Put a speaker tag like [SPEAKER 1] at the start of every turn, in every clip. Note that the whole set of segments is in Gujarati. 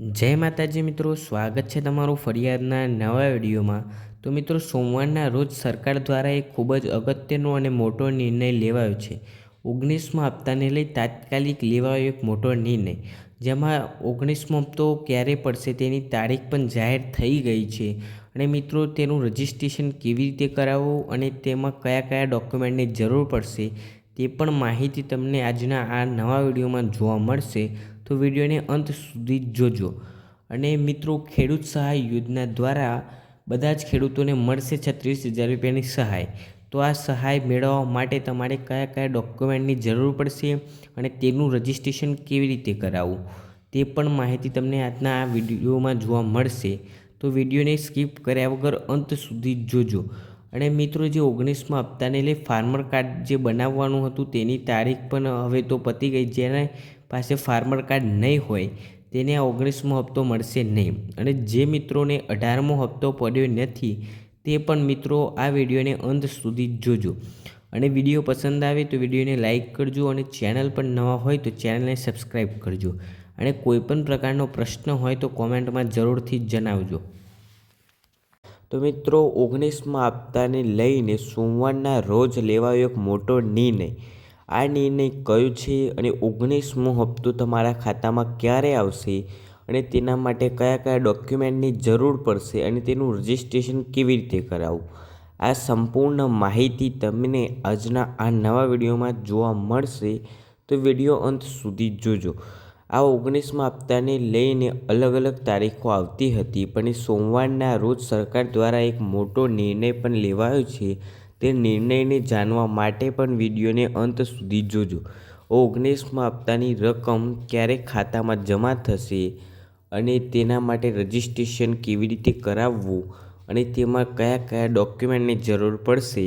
[SPEAKER 1] જય માતાજી મિત્રો, સ્વાગત છે તમારું ફરિયાદના નવા વિડીયોમાં. તો મિત્રો, સોમવારના રોજ સરકાર દ્વારા એક ખૂબ જ અગત્યનો અને મોટો નિર્ણય લેવાયો છે. ઓગણીસમો હપ્તાને લઈ તાત્કાલિક લેવાયો એક મોટો નિર્ણય, જેમાં ઓગણીસમો હપ્તો ક્યારે પડશે તેની તારીખ પણ જાહેર થઈ ગઈ છે. અને મિત્રો, તેનું રજિસ્ટ્રેશન કેવી રીતે કરાવવું અને તેમાં કયા કયા ડોક્યુમેન્ટની જરૂર પડશે તે પણ માહિતી તમને આજના આ નવા વિડીયોમાં જોવા મળશે. તો વિડીયોને અંત સુધી જોજો. અને મિત્રો, ખેડૂત સહાય યોજના દ્વારા બધા જ ખેડૂતોને મળશે છત્રીસ હજાર રૂપિયાની સહાય. તો આ સહાય મેળવવા માટે તમારે કયા કયા ડોક્યુમેન્ટની જરૂર પડશે અને તેનું રજિસ્ટ્રેશન કેવી રીતે કરાવવું? તે પણ માહિતી તમને આજના આ વિડીયોમાં જોવા મળશે. તો વિડીયોને સ્કીપ કર્યા વગર અંત સુધી જોજો. અને મિત્રો, જે ઓગણીસમાં હપ્તાને લઈ ફાર્મર કાર્ડ જે બનાવવાનું હતું તેની તારીખ પણ હવે તો પતી ગઈ. જેને પાસે ફાર્મર કાર્ડ નહીં હોય, તેને આ ઓગણીસમો હપ્તો મળશે નહીં. અને જે મિત્રોને અઢારમો હપ્તો પડ્યો નથી, તે પણ મિત્રો આ વિડીયોને અંત સુધી જોજો. અને વીડિયો પસંદ આવે તો વિડીયોને લાઇક કરજો અને ચેનલ પર નવા હોય તો ચેનલને સબસ્ક્રાઈબ કરજો. અને કોઈપણ પ્રકારનો પ્રશ્ન હોય તો કોમેન્ટમાં જરૂરથી જણાવજો. તો મિત્રો, ઓગણીસમાં હપ્તાને લઈને સોમવારના રોજ લેવાયો એક મોટો નિર્ણય. આ નિર્ણય કયો છે અને ઓગણીસમો હપ્તો તમારા ખાતામાં ક્યારે આવશે અને તેના માટે કયા કયા ડોક્યુમેન્ટની જરૂર પડશે અને તેનું રજિસ્ટ્રેશન કેવી રીતે કરાવવું? આ સંપૂર્ણ માહિતી તમને આજના આ નવા વિડીયોમાં જોવા મળશે. તો વીડિયો અંત સુધી જોજો. આ ઓગણીસમાં હપ્તાને લઈને અલગ અલગ તારીખો આવતી હતી, પણ એ સોમવારના રોજ સરકાર દ્વારા એક મોટો નિર્ણય પણ લેવાયો છે. તે નિર્ણયને જાણવા માટે પણ વિડીયોને અંત સુધી જોજો. ઓગણીસમાં હપ્તાની રકમ ક્યારે ખાતામાં જમા થશે અને તેના માટે રજિસ્ટ્રેશન કેવી રીતે કરાવવું અને તેમાં કયા કયા ડોક્યુમેન્ટની જરૂર પડશે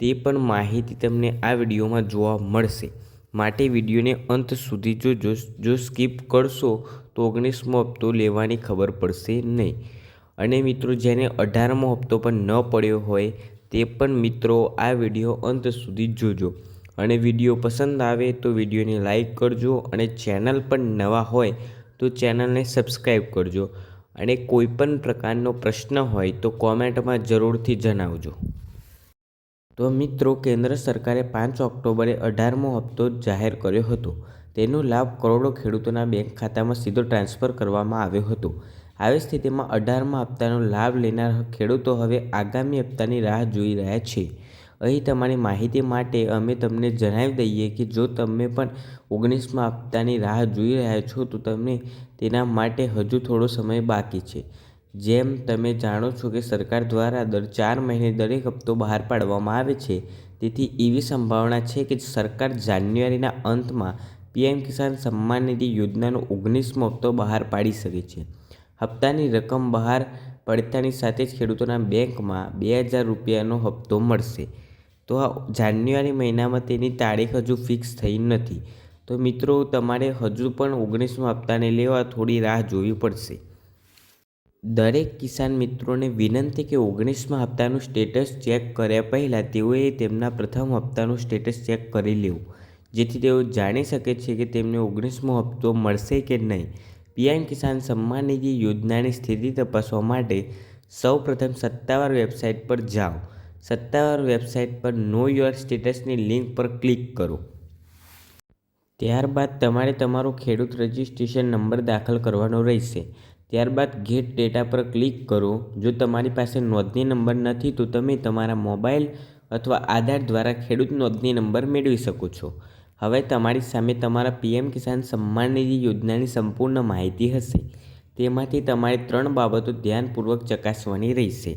[SPEAKER 1] તે પણ માહિતી તમને આ વિડીયોમાં જોવા મળશે. માટે વિડીયોને અંત સુધી જોજો. જો સ્કીપ કરશો તો ઓગણીસમો હપ્તો લેવાની ખબર પડશે નહીં. અને મિત્રો, જેને અઢારમો હપ્તો પણ ન પડ્યો હોય તે પણ મિત્રો આ વીડિયો અંત સુધી જોજો. અને વીડિયો પસંદ આવે તો વિડીયોને લાઈક કરજો અને ચેનલ પણ નવા હોય તો ચેનલને સબસ્ક્રાઈબ કરજો. અને કોઈપણ પ્રકારનો પ્રશ્ન હોય તો કોમેન્ટમાં જરૂરથી જણાવજો. તો મિત્રો, કેન્દ્ર સરકારે પાંચ ઓક્ટોબરે અઢારમો હપ્તો જાહેર કર્યો હતો. તેનો લાભ કરોડો ખેડૂતોના બેંક ખાતામાં સીધો ટ્રાન્સફર કરવામાં આવ્યો હતો. આવી સ્થિતિમાં અઢારમા હપ્તાનો લાભ લેનાર ખેડૂતો હવે આગામી હપ્તાની રાહ જોઈ રહ્યા છે. અહીં તમારી માહિતી માટે અમે તમને જણાવી દઈએ કે જો તમે પણ ઓગણીસમા હપ્તાની રાહ જોઈ રહ્યા છો, તો તમને તેના માટે હજુ થોડો સમય બાકી છે. જેમ તમે જાણો છો કે સરકાર દ્વારા દર ચાર મહિને દરેક હપ્તો બહાર પાડવામાં આવે છે. તેથી એવી સંભાવના છે કે સરકાર જાન્યુઆરીના અંતમાં પીએમ કિસાન સન્માન નિધિ યોજનાનો ઓગણીસમો હપ્તો બહાર પાડી શકે છે. હપ્તાની રકમ બહાર પડતાની સાથે જ ખેડૂતોના બેંકમાં બે હજાર રૂપિયાનો હપ્તો મળશે. તો આ જાન્યુઆરી મહિનામાં તેની તારીખ હજુ ફિક્સ થઈ નથી. તો મિત્રો, તમારે હજુ પણ ઓગણીસમો હપ્તાને લેવા થોડી રાહ જોવી પડશે. દરેક કિસાન મિત્રોને વિનંતી કે ઓગણીસમાં હપ્તાનું સ્ટેટસ ચેક કર્યા પહેલાં તેઓએ તેમના પ્રથમ હપ્તાનું સ્ટેટસ ચેક કરી લેવું. જેથી તેઓ જાણી શકે છે કે તેમને ઓગણીસમો હપ્તો મળશે કે નહીં. પીએમ કિસાન સન્માન નિધિ યોજનાની સ્થિતિ તપાસવા માટે સૌ પ્રથમ સત્તાવાર વેબસાઇટ પર જાઓ. સત્તાવાર વેબસાઇટ પર નો યોર સ્ટેટસની લિંક પર ક્લિક કરો. ત્યારબાદ તમારે તમારો ખેડૂત રજિસ્ટ્રેશન નંબર દાખલ કરવાનો રહેશે. ત્યારબાદ ગેટ ડેટા પર ક્લિક કરો. જો તમારી પાસે નોંધણી નંબર નથી, તો તમે તમારા મોબાઈલ અથવા આધાર દ્વારા ખેડૂત નોંધણી નંબર મેળવી શકો છો. હવે તમારી સામે તમારા પીએમ કિસાન સન્માન નિધિ યોજનાની સંપૂર્ણ માહિતી હશે. તેમાંથી તમારે ત્રણ બાબતો ધ્યાનપૂર્વક ચકાસવાની રહેશે.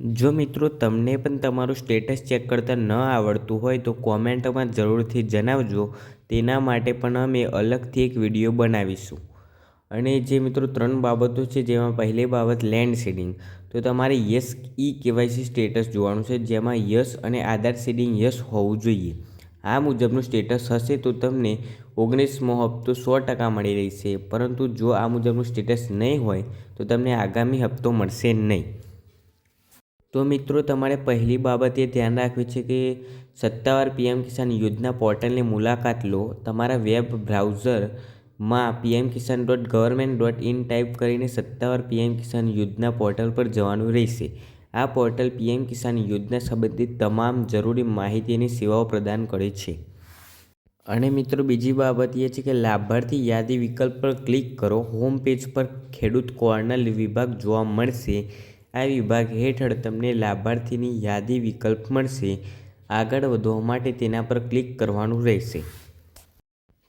[SPEAKER 1] જો મિત્રો તમને પણ તમારું સ્ટેટસ ચેક કરતાં ન આવડતું હોય તો કોમેન્ટમાં જરૂરથી જણાવજો. તેના માટે પણ અમે અલગથી એક વીડિયો બનાવીશું. અને જે મિત્રો ત્રણ બાબતો છે જેમાં પહેલી બાબત લેન્ડ સીડિંગ તો તમારે યસ ઈ કેવાયસી સ્ટેટસ જોવાનું છે જેમાં યસ અને આધાર સીડિંગ યસ હોવું જોઈએ. આ મુજબનું સ્ટેટસ હશે તો તમને ઓગણીસમો હપ્તો સો ટકા મળી રહેશે. પરંતુ જો આ મુજબનું સ્ટેટસ નહીં હોય, તો તમને આગામી હપ્તો મળશે નહીં. તો મિત્રો, તમારે પહેલી બાબત એ ધ્યાન રાખવી છે કે સત્તાવાર પીએમ કિસાન યોજના પોર્ટલની મુલાકાત લો. તમારા વેબ બ્રાઉઝરમાં PM Kisan dot government dot in type કરીને સત્તાવાર પીએમ કિસાન યોજના પોર્ટલ પર જવાનું રહેશે. આ પોર્ટલ પીએમ કિસાન યોજના સંબંધિત તમામ જરૂરી માહિતીની સેવાઓ પ્રદાન કરે છે. અને મિત્રો બીજી બાબત એ છે કે લાભાર્થી યાદી વિકલ્પ પર ક્લિક કરો. હોમ પેજ પર ખેડૂત કોર્નર વિભાગ જોવા મળશે. આ વિભાગ હેઠળ તમને લાભાર્થીની યાદી વિકલ્પ મળશે. આગળ વધવા માટે તેના પર ક્લિક કરવાનું રહેશે.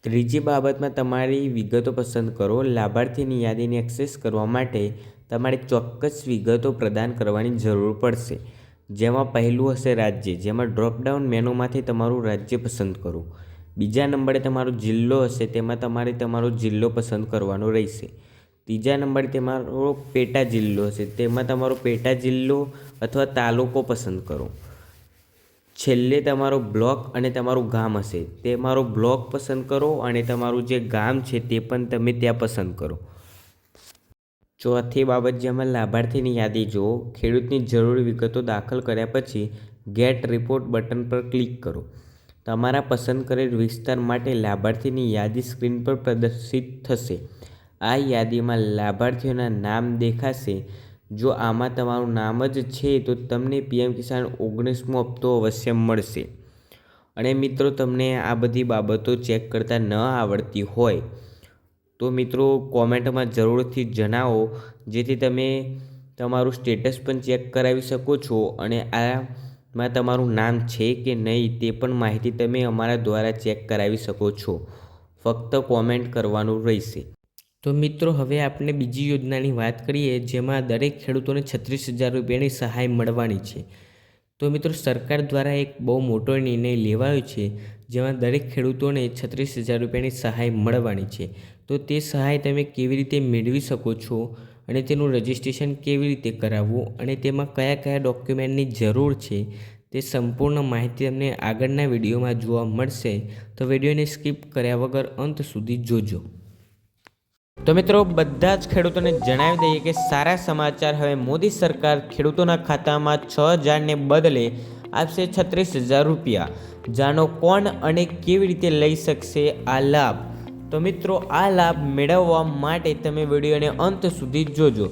[SPEAKER 1] ત્રીજી બાબતમાં તમારી વિગતો પસંદ કરો. લાભાર્થીની યાદીને એક્સેસ કરવા માટે તમારે ચોક્કસ વિગતો પ્રદાન કરવાની જરૂર પડશે. જેમાં પહેલું હશે રાજ્ય, જેમાં ડ્રોપડાઉન મેનુમાંથી તમારું રાજ્ય પસંદ કરો. બીજા નંબરે તમારો જિલ્લો હશે, તેમાં તમારે તમારો જિલ્લો પસંદ કરવાનો રહેશે. ત્રીજા નંબરે તમારો પેટા જિલ્લો હશે, તેમાં તમારો પેટા જિલ્લો અથવા તાલુકો પસંદ કરો. છેલ્લે તમારો બ્લોક અને તમારું ગામ હશે તમારો બ્લોક પસંદ કરો અને તમારું જે ગામ છે તે પણ તમે ત્યાં પસંદ કરો. ચોથી બાબત જેમાં લાભાર્થીની યાદી જુઓ, ખેડૂતની જરૂરી વિગતો દાખલ કર્યા પછી ગેટ રિપોર્ટ બટન પર ક્લિક કરો. તમારા પસંદ કરેલ વિસ્તાર માટે લાભાર્થીની યાદી સ્ક્રીન પર પ્રદર્શિત થશે. આ યાદીમાં લાભાર્થીઓના નામ દેખાશે. જો આમાં તમારું નામ જ છે, તો તમને પીએમ કિસાન ઓગણીસમો હપ્તો અવશ્ય મળશે. અને મિત્રો, તમને આ બધી બાબતો ચેક કરતાં ન આવડતી હોય. તો મિત્રો કોમેન્ટમાં જરૂરથી જણાવો, જેથી તમે તમારું સ્ટેટસ પણ ચેક કરાવી શકો છો અને આમાં તમારું નામ છે કે નહીં તે પણ માહિતી તમે અમારા દ્વારા ચેક કરાવી શકો છો. ફક્ત કોમેન્ટ કરવાનું રહેશે. તો મિત્રો, હવે આપણે બીજી યોજનાની વાત કરીએ, જેમાં દરેક ખેડૂતોને છત્રીસ હજાર રૂપિયાની સહાય મળવાની છે. તો મિત્રો, સરકાર દ્વારા એક બહુ મોટો નિર્ણય લેવાયો છે, જેમાં દરેક ખેડૂતોને છત્રીસ હજાર રૂપિયાની સહાય મળવાની છે. તો તે સહાય તમે કેવી રીતે મેળવી શકો છો અને તેનું રજિસ્ટ્રેશન કેવી રીતે કરાવવું અને તેમાં કયા કયા ડોક્યુમેન્ટની જરૂર છે તે સંપૂર્ણ માહિતી તમને આગળના વિડીયોમાં જોવા મળશે. તો વિડીયોને સ્કીપ કર્યા વગર અંત સુધી જોજો. તો મિત્રો, બધા જ ખેડૂતોને જણાવી દઈએ કે સારા સમાચાર હવે મોદી સરકાર ખેડૂતોના ખાતામાં છ હજારને બદલે આપશે છત્રીસ હજાર રૂપિયા. જાણો કોણ અને કેવી રીતે લઈ શકશે આ લાભ? તો મિત્રો, આ લાભ મેળવવા માટે તમે વિડીયોને અંત સુધી જોજો.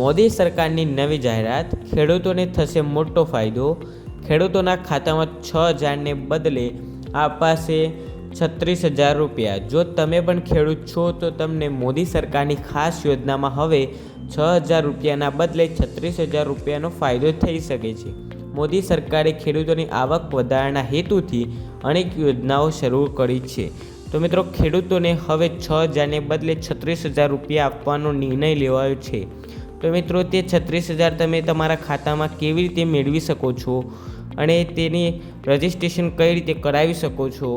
[SPEAKER 1] મોદી સરકારની નવી જાહેરાત ખેડૂતોને થશે મોટો ફાયદો. ખેડૂતોના ખાતામાં છ હજારને બદલે આપાશે છત્રીસ હજાર રૂપિયા. જો તમે પણ ખેડૂત છો, તો તમને મોદી સરકારની ખાસ યોજનામાં હવે છ હજાર રૂપિયાના બદલે છત્રીસ હજાર રૂપિયાનો ફાયદો થઈ શકે છે. મોદી સરકારે ખેડૂતોની આવક વધારવાના હેતુથી અનેક યોજનાઓ શરૂ કરી છે. તો મિત્રો, ખેડૂતોને હવે છ હજારને બદલે છત્રીસ હજાર રૂપિયા આપવાનો નિર્ણય લેવાયો છે. તો મિત્રો, તે છત્રીસ હજાર તમે તમારા ખાતામાં કેવી રીતે મેળવી શકો છો અને તેની રજિસ્ટ્રેશન કઈ રીતે કરાવી શકો છો,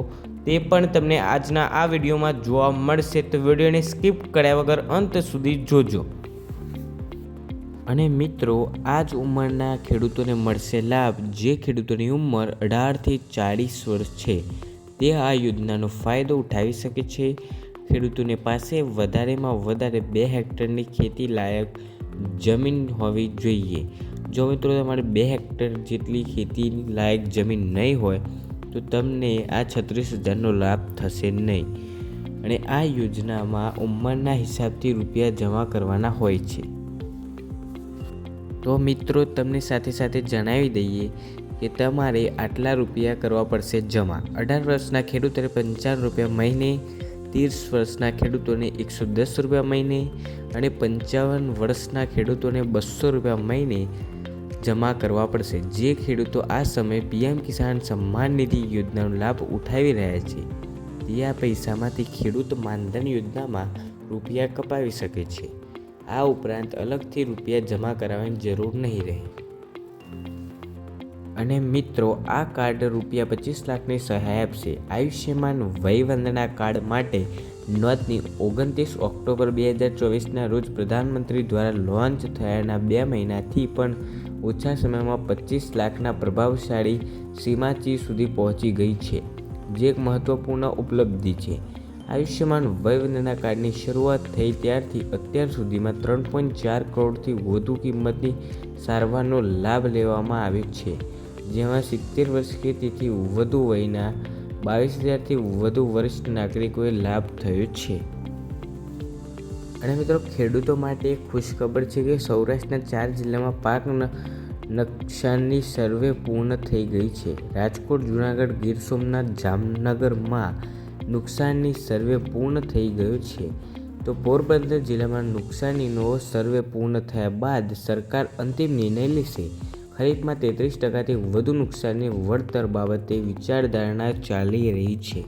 [SPEAKER 1] તે પણ તમને આજના આ વિડીયોમાં જોવા મળશે. તો વિડીયોને સ્કીપ કર્યા વગર અંત સુધી જોજો. અને મિત્રો આ જ ઉંમરના ખેડૂતોને મળશે લાભ, જે ખેડૂતોની ઉંમર અઢારથી ચાળીસ વર્ષ છે. તે આ યોજનાનો ફાયદો ઉઠાવી શકે છે. ખેડૂતોને પાસે વધારેમાં વધારે બે હેક્ટરની ખેતી લાયક જમીન હોવી જોઈએ. જો મિત્રો તમારે બે હેક્ટર જેટલી ખેતી લાયક જમીન નહીં હોય, તો તમને આ છત્રીસ હજારનો લાભ થશે નહીં. અને આ યોજનામાં ઉંમરના હિસાબથી રૂપિયા જમા કરવાના હોય છે. તો મિત્રો, તમને સાથે સાથે જણાવી દઈએ કે તમારે આટલા રૂપિયા કરવા પડશે જમા. અઢાર વર્ષના ખેડૂતોને પંચાવન રૂપિયા મહિને, ત્રીસ વર્ષના ખેડૂતોને એકસો દસ રૂપિયા મહિને અને પંચાવન વર્ષના ખેડૂતોને બસો રૂપિયા મહિને જમા કરવા પડશે. જે ખેડૂતો આ સમયે પીએમ કિસાન સન્માન નિધિ યોજનાનો લાભ ઉઠાવી રહ્યા છે, તે આ પૈસામાંથી ખેડૂત માનધન યોજનામાં રૂપિયા કપાવી શકે છે. આ ઉપરાંત અલગથી રૂપિયા જમા કરાવવાની જરૂર નહીં રહે. અને મિત્રો, આ કાર્ડ રૂપિયા પચીસ લાખની સહાય આપશે. આયુષ્યમાન વયવંદના કાર્ડ માટે નોંધની ઓગણત્રીસ ઓક્ટોબર બે હજાર ચોવીસના રોજ પ્રધાનમંત્રી દ્વારા લોન્ચ થયાના બે મહિનાથી પણ ઓછા સમયમાં પચીસ લાખના પ્રભાવશાળી સીમાચી સુધી પહોંચી ગઈ છે, જે એક મહત્ત્વપૂર્ણ ઉપલબ્ધિ છે. આયુષ્યમાન વયવંદના કાર્ડની શરૂઆત થઈ ત્યારથી અત્યાર સુધીમાં ત્રણ પોઈન્ટ ચાર કરોડથી વધુ કિંમતની સારવારનો લાભ લેવામાં આવ્યો છે. જેમાં સિત્તેર વર્ષથી તેથી વધુ વયના બાવીસ હજારથી વધુ વરિષ્ઠ નાગરિકોએ લાભ થયો છે. અને મિત્રો, ખેડૂતો માટે એક ખુશખબર છે કે સૌરાષ્ટ્રના ચાર જિલ્લામાં પાક નકશાની સર્વે પૂર્ણ થઈ ગઈ છે. રાજકોટ, જુનાગઢ, ગીર સોમનાથ, જામનગરમાં નુકસાનની સર્વે પૂર્ણ થઈ ગયો છે. તો પોરબંદર જિલ્લામાં નુકસાનીનો સર્વે પૂર્ણ થયા બાદ સરકાર અંતિમ નિર્ણય લેશે. ખરીફમાં તેત્રીસ ટકાથી વધુ નુકસાનની વળતર બાબતે વિચારધારણા ચાલી રહી છે.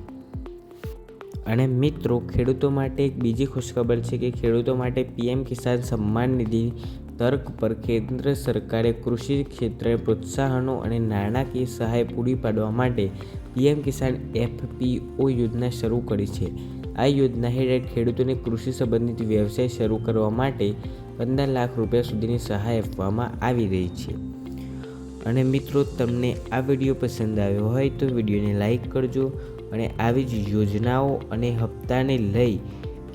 [SPEAKER 1] અને મિત્રો, ખેડૂતો માટે એક બીજી ખુશખબર છે કે ખેડૂતો માટે પીએમ કિસાન સન્માન નિધિ તર્ક પર કેન્દ્ર સરકારે કૃષિ ક્ષેત્રે પ્રોત્સાહનો અને નાણાકીય સહાય પૂરી પાડવા માટે પીએમ કિસાન એફપીઓ યોજના શરૂ કરી છે. આ યોજના હેઠળ ખેડૂતોને કૃષિ સંબંધિત વ્યવસાય શરૂ કરવા માટે પંદર લાખ રૂપિયા સુધીની સહાય આપવામાં આવી રહી છે. અને મિત્રો, તમને આ વીડિયો પસંદ આવ્યો હોય તો વિડીયોને લાઇક કરજો અને આવી જ યોજનાઓ અને હપ્તાને લઈ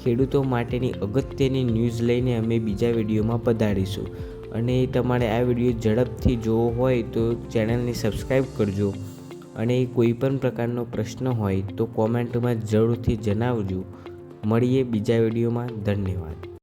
[SPEAKER 1] ખેડૂતો માટેની અગત્યની ન્યૂઝ લઈને અમે બીજા વિડીયોમાં પધારીશું. અને તમારે આ વીડિયો ઝડપથી જોવો હોય તો ચેનલને સબસ્ક્રાઈબ કરજો. અને કોઈ પણ પ્રકારનો પ્રશ્ન હોય તો કોમેન્ટમાં જરૂરથી જણાવજો. મળીએ બીજા વિડીયોમાં. ધન્યવાદ.